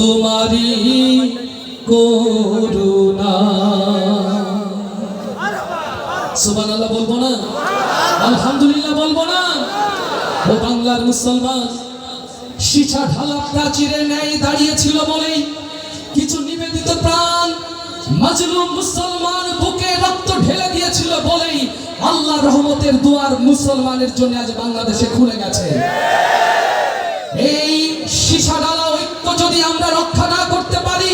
তোমারি করুণা। সুবহানাল্লাহ বলব না? আলহামদুলিল্লাহ বলব না? ও বাংলার মুসলমান শিছা ঢালা প্রাচীরের ন্যায় দাঁড়িয়েছিল বলেই কিছু নিবেদিত প্রাণ মাজলুম মুসলমান বুকে রক্ত ঢেলে দিয়েছিল বলেই আল্লাহ রহমতের দুয়ার মুসলমানের জন্য আজ বাংলাদেশে খুলে গেছে। আমরা রক্ষা না করতে পারি,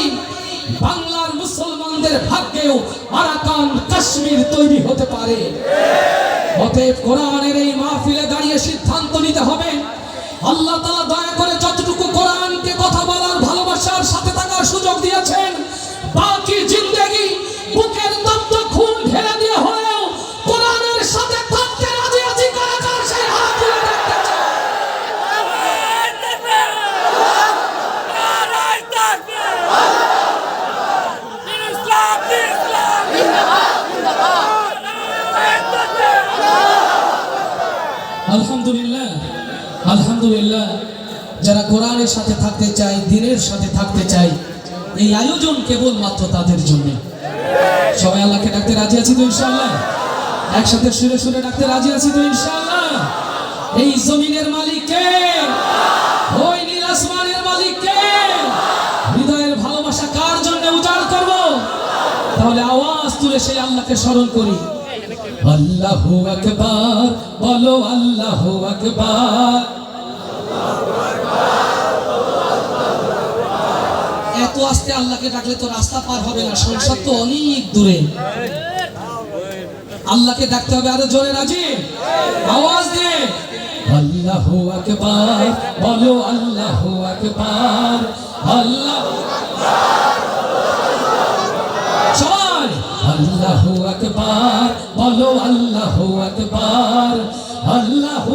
বাংলার মুসলমানদের ভাগ্যেও আরাকান কাশ্মীর তৈরি হতে পারে। অতএব কোরআনের এই মাহফিলে দাঁড়িয়ে সিদ্ধান্ত নিতে হবে, আল্লাহ তালা দয়া করে যতটুকু কোরআনকে কথা বলার ভালোবাসার সাথে থাকার সুযোগ দিয়েছেন আলহামদুলিল্লাহ, যারা কোরআনের সাথে থাকতে চায়, দিনের সাথে থাকতে চায়, এই আয়োজন কেবল মাত্র তাদের জন্য। সবাই আল্লাহকে ডাকতে রাজি আছি তো ইনশাআল্লাহ? একসাথে সুরে সুরে ডাকতে রাজি আছি তো ইনশাআল্লাহ? এই জমিনের মালিককে, ওই নীল আসমানের মালিককে হৃদয়ের ভালোবাসা কার জন্য উজাড় করব? তাহলে আওয়াজ তুলে সেই আল্লাহকে স্মরণ করি। আল্লাহু আকবার, বলো আল্লাহু আকবার। এত আস্তে আল্লাহকে ডাকলে তো রাস্তা পার হবে না, সংসার তো অনেক দূরে। আল্লাহকে ডাকতে হবে আরও জোরে, রাজি? আওয়াজ দে। আল্লাহু আকবার, বলো আল্লাহু আকবার, আল্লাহ সবাই, আল্লাহু আকবার, বলো আল্লাহু আকবার, আল্লাহু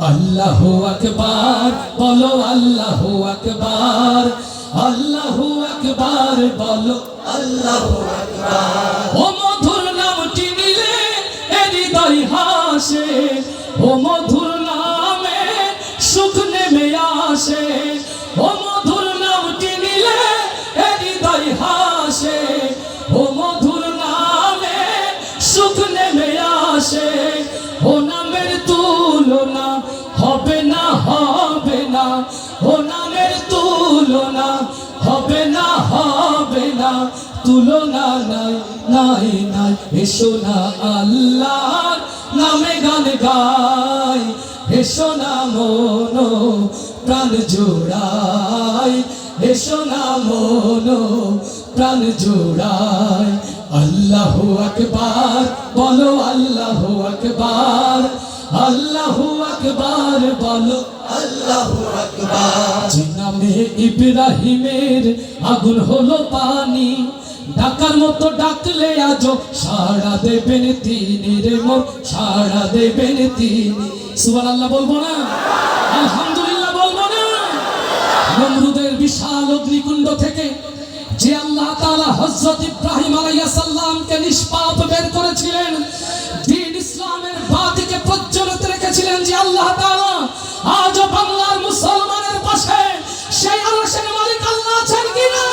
আল্লাহু আকবার, বলো আল্লাহ আকবার আল্লাহ আকবার, বলো আল্লাহ আকবার। ও মধুর নামটি নিলে এ হৃদয় হাসে, ও নামের তুলনা হবে না হবে না, তুলনা নাই নাই নাই। এসো না আল্লাহর নামে গান গাই, এসো না মনো প্রাণ জোড়াই, এসো না মনো প্রাণ জোড়াই। আল্লাহু আকবার, বলো আল্লাহু আকবার। আল্লাহু আকবার বলো, আল্লাহু আকবার। ইব্রাহিমের আগুন হলো পানি, ডাকার মতো ডাকলে আজও সাড়া দেবেন তিনি রে মোর, সাড়া দেবেন তিনি। সুবহানাল্লাহ বলব না? আলহামদুলিল্লাহ বলব না? নমরুদের বিশাল অগ্নিকুণ্ড থেকে যে আল্লাহ তাআলা হযরত ইব্রাহিম আলাইহিস সালামকে নিষ্পাপ বের করেছিলেন আল্লাহ তাআলা আজও বাংলার মুসলমানের পাশে সেই আরশের মালিক আল্লাহ আছেন কিনা?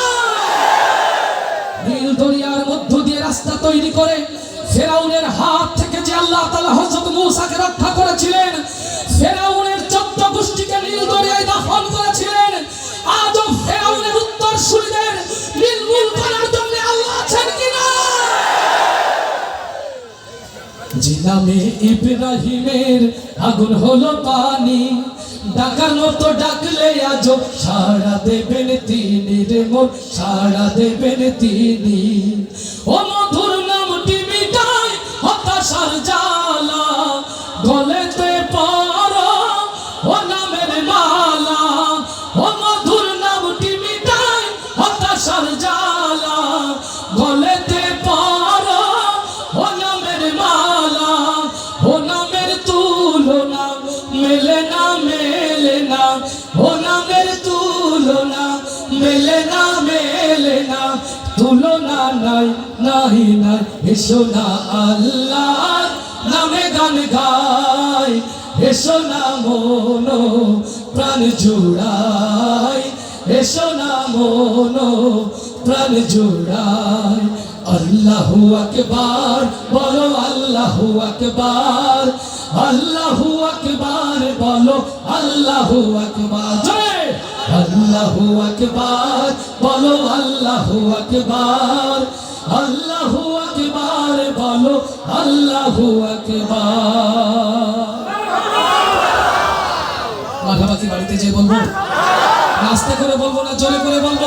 নীল দরিয়ার মধ্য দিয়ে রাস্তা তৈরি করে ফেরাউনের হাত থেকে যে আল্লাহ তাআলা হযরত মূসাকে রক্ষা করেছিলেন, ফেরাউনের চোদ্দ গোষ্ঠীকে নীল দরিয়ায় দাফন করেছিলেন, আজও ফেরাউনের উত্তর সুরিদের নির্মূল করার যে নামে ইব্রাহিমের আগুন হলো পানি। ডাকানো তো ডাকলে আজ সারা দেবেন তিনি রে মোর সারা দেবেন তিনি। ও নামের তুলনা, মেলে না মেলে না, তুলনা নাই নাই নাই। এসো না আল্লাহ নামে গান গাই, এসো না মনো প্রাণ জুড়াই, এসো না মনো প্রাণ জুড়াই। আল্লাহু আকবার, বলো আল্লাহু আকবার আল্লাহু আকবার বলো, আল্লাহু আকবার। জয় আল্লাহু আকবার বলো, আল্লাহু আকবার। আল্লাহু আকবার বলো, আল্লাহু আকবার। মাখামাখি বাড়িতে যে বলব? নাস্তে করে বলব না জোরে করে বলব?